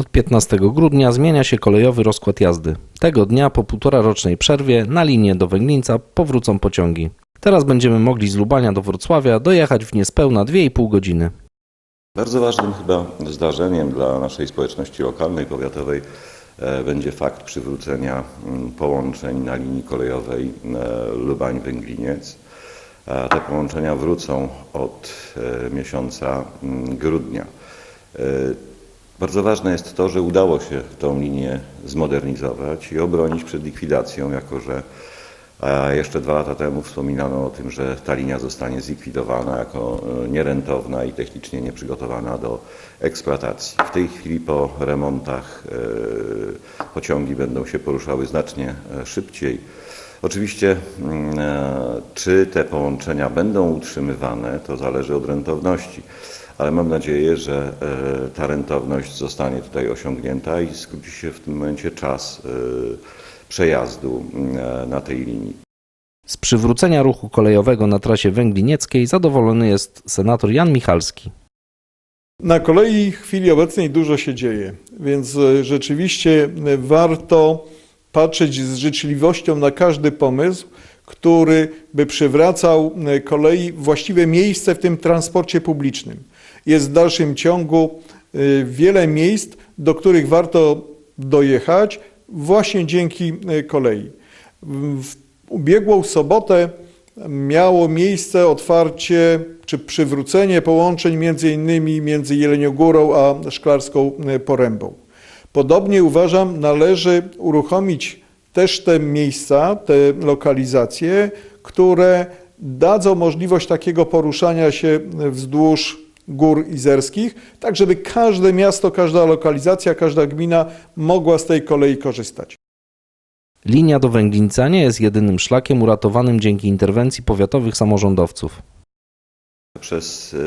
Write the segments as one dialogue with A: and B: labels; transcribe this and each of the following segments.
A: Od 15 grudnia zmienia się kolejowy rozkład jazdy. Tego dnia po półtora rocznej przerwie na linię do Węglińca powrócą pociągi. Teraz będziemy mogli z Lubania do Wrocławia dojechać w niespełna 2,5 godziny.
B: Bardzo ważnym chyba zdarzeniem dla naszej społeczności lokalnej, powiatowej e, będzie fakt przywrócenia mm, połączeń na linii kolejowej e, Lubań-Węgliniec. Te połączenia wrócą od e, miesiąca mm, grudnia. Bardzo ważne jest to, że udało się tą linię zmodernizować i obronić przed likwidacją, jako że jeszcze dwa lata temu wspominano o tym, że ta linia zostanie zlikwidowana jako e, nierentowna i technicznie nieprzygotowana do eksploatacji. W tej chwili po remontach e, pociągi będą się poruszały znacznie e, szybciej. Oczywiście, mm, czy te połączenia będą utrzymywane, to zależy od rentowności, ale mam nadzieję, że e, ta rentowność zostanie tutaj osiągnięta i skróci się w tym momencie czas e, przejazdu mm, na tej linii.
A: Z przywrócenia ruchu kolejowego na trasie węglinieckiej zadowolony jest senator Jan Michalski.
C: Na kolei w chwili obecnej dużo się dzieje, więc e, rzeczywiście e, warto patrzeć z życzliwością na każdy pomysł, który by przywracał e, kolei właściwe miejsce w tym transporcie publicznym. Jest w dalszym ciągu e, wiele miejsc, do których warto dojechać właśnie dzięki e, kolei. W ubiegłą sobotę miało miejsce otwarcie czy przywrócenie połączeń między innymi między Jeleniogórą a Szklarską Porębą. Podobnie uważam, należy uruchomić też te miejsca, te lokalizacje, które dadzą możliwość takiego poruszania się wzdłuż gór izerskich, tak żeby każde miasto, każda lokalizacja, każda gmina mogła z tej kolei korzystać.
A: Linia do Węglińca nie jest jedynym szlakiem uratowanym dzięki interwencji powiatowych samorządowców.
B: Przez e,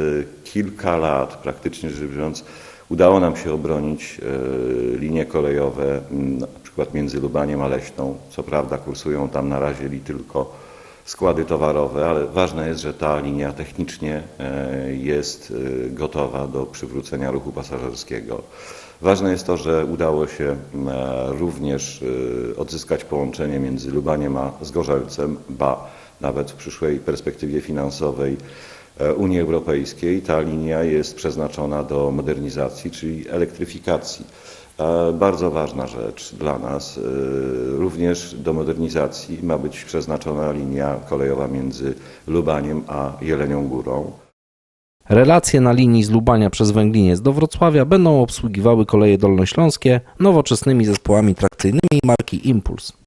B: kilka lat, praktycznie rzecz biorąc, udało nam się obronić e, linie kolejowe, przykład między Lubaniem a Leśną. Co prawda kursują tam na razie li tylko składy towarowe, ale ważne jest, że ta linia technicznie e, jest e, gotowa do przywrócenia ruchu pasażerskiego. Ważne jest to, że udało się e, również odzyskać połączenie między Lubaniem a Zgorzelcem, ba nawet w przyszłej perspektywie finansowej Unii Europejskiej ta linia jest przeznaczona do modernizacji, czyli elektryfikacji. Bardzo ważna rzecz dla nas. e, Również do modernizacji ma być przeznaczona linia kolejowa między Lubaniem a Jelenią Górą.
A: Relacje na linii z Lubania przez Węgliniec do Wrocławia będą obsługiwały koleje dolnośląskie nowoczesnymi zespołami trakcyjnymi marki Impuls.